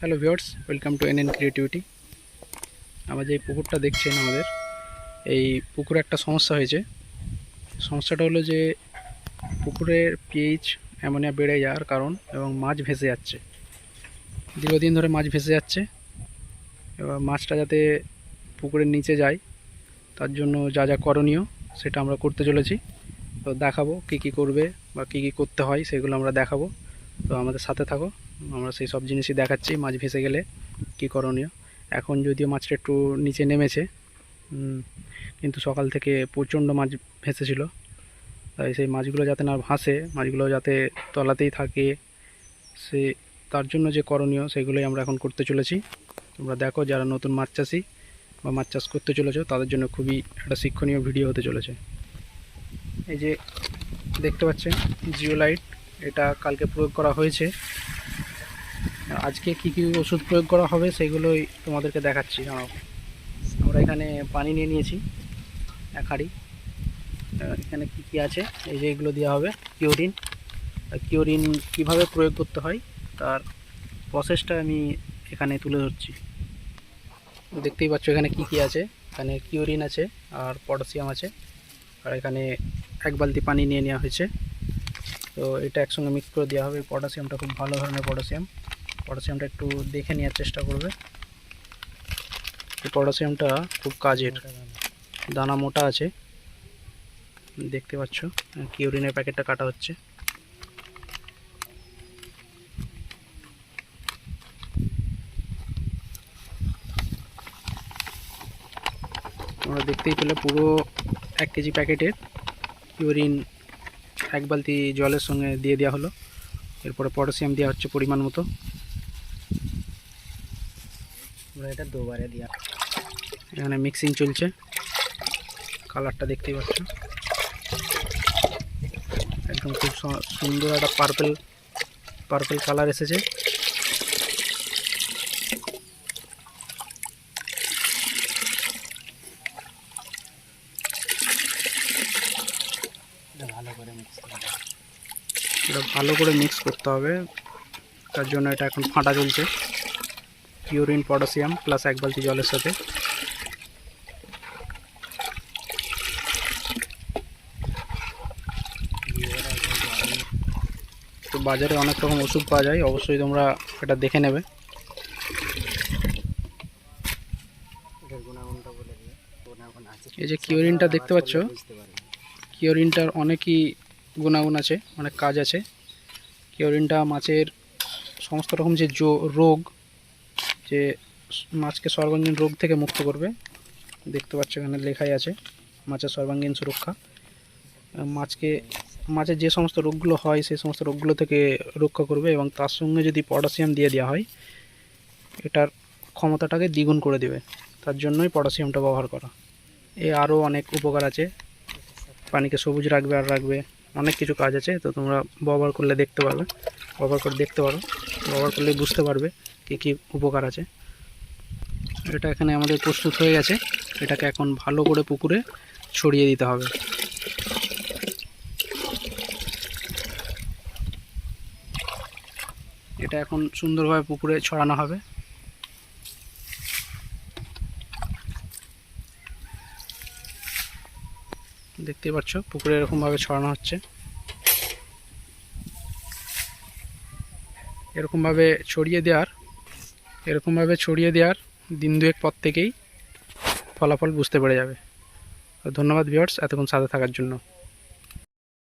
Hello viewers welcome to N N creativity আমাদের এই পুকুরটা দেখছেন আমাদের, এই পুকুরে একটা সমস্যা হয়েছে। সমস্যাটা হলো যে পুকুরের পিএইচ অ্যামোনিয়া বেড়ে যাওয়ার কারণ এবং মাছ ভেসে যাচ্ছে। দীর্ঘদিন ধরে মাছ ভেসে যাচ্ছে। এবার মাছটা যাতে পুকুরের নিচে যায়, তার জন্য যা যা করণীয় সেটা আমরা করতে চলেছি। তো দেখাবো কী কী করবে বা কী কী করতে হয়, সেগুলো আমরা দেখাবো। তো আমাদের সাথে থাকো। আমরা সেই সব জিনিসই দেখাচ্ছি, মাছ ভেসে গেলে কী করণীয়? এখন যদিও মাছটা একটু নিচে নেমেছে কিন্তু সকাল থেকে প্রচণ্ড মাছ ভেসেছিল। তাই সেই মাছগুলো যাতে না ভাসে, মাছগুলো যাতে তলাতেই থাকে, সে, তার জন্য যে করণীয়, সেগুলোই আমরা এখন করতে চলেছি। তোমরা দেখো যারা নতুন মাছ চাষি বা মাছ চাষ করতে চলেছো, তাদের জন্য খুবই একটা শিক্ষণীয় ভিডিও হতে চলেছে। এই যে দেখতে পাচ্ছেন, জিও লাইট, এটা কালকে প্রয়োগ করা হয়েছে। আজকে কি কি ওষুধ প্রয়োগ করা হবে সেগুলোই তোমাদেরকে দেখাচ্ছি। দাঁড়াও আমরা এখানে পানি নিয়ে নিয়েছি, এক হাঁড়ি। এখানে কি কি আছে? এই যে এগুলো দেওয়া হবে কিওরিন কিওরিন কীভাবে প্রয়োগ করতে হয় তার প্রসেসটা আমি এখানে তুলে ধরছি। দেখতেই পাচ্ছ এখানে কি কি আছে। এখানে কিওরিন আছে, আর পটাশিয়াম আছে। আর এখানে এক বালতি পানি নিয়ে নেওয়া হয়েছে। তো এটা একসঙ্গে মিক্স করে দেওয়া হবে। পটাশিয়ামটা খুব ভালো ধরনের পটাশিয়াম। পটাশিয়ামটা একটু দেখে নেওয়ার চেষ্টা করবে। পটাশিয়ামটা খুব কাজের। দানা মোটা আছে। দেখতে পাচ্ছ কিউরিনের প্যাকেটটা কাটা হচ্ছে। তোমরা দেখতেই পেলে পুরো এক কেজি প্যাকেটের ইউরিন এক বালতি জলের সঙ্গে দিয়ে দেওয়া হলো। এরপরে পটাশিয়াম দেওয়া হচ্ছে পরিমাণ মতো। আমরা এটা দুবারে দিয়া এখানে মিক্সিং চলছে। কালারটা দেখতেই পাচ্ছ একদম খুব সুন্দর একটা পার্পেল পার্পেল কালার এসেছে। এটা ভালো করে মিক্স এটা ভালো করে মিক্স করতে হবে। তার জন্য এটা এখন ফাটা চলছে। ইউরিন পটাশিয়াম প্লাস এক বালতি জলের সাথে। তো বাজারে অনেক রকম ওষুধ পাওয়া যায়, অবশ্যই তোমরা এটা দেখে নেবে। এই যে কিওরিনটা দেখতে পাচ্ছ কিওরিনটার অনেকই গুণাগুণ আছে, অনেক কাজ আছে। কিওরিনটা মাছের সমস্ত রকম যে রোগ যে মাছকে সর্বাঙ্গীন রোগ থেকে মুক্ত করবে। দেখতে পাচ্ছ এখানে লেখাই আছে, মাছের সর্বাঙ্গীন সুরক্ষা। মাছকে মাছের যে সমস্ত রোগগুলো হয়, সেই সমস্ত রোগগুলো থেকে রক্ষা করবে এবং তার সঙ্গে যদি পটাশিয়াম দিয়ে দেওয়া হয়, এটার ক্ষমতাটাকে দ্বিগুণ করে দেবে। তার জন্যই পটাশিয়ামটা ব্যবহার করা। এ আরও অনেক উপকার আছে। পানিকে সবুজ রাখবে আর রাখবে। অনেক কিছু কাজ আছে, তো তোমরা ব্যবহার করলে দেখতে পারবে। ব্যবহার করে দেখতে পারো। ব্যবহার করলে বুঝতে পারবে। কী কী উপকার আছে? এটা এখানে আমাদের প্রস্তুত হয়ে গেছে। এটাকে এখন ভালো করে পুকুরে ছড়িয়ে দিতে হবে। এটা এখন সুন্দরভাবে পুকুরে ছড়ানো হবে। দেখতেই পাচ্ছ, পুকুরে এরকমভাবে ছড়ানো হচ্ছে। এরকমভাবে ছড়িয়ে দেওয়ার এরকমভাবে ছড়িয়ে দেওয়ার দিন দুয়েক পর থেকেই ফলাফল বুঝতে পেরে যাবে। ধন্যবাদ ভিউয়ার্স এতক্ষণ সাথে থাকার জন্য।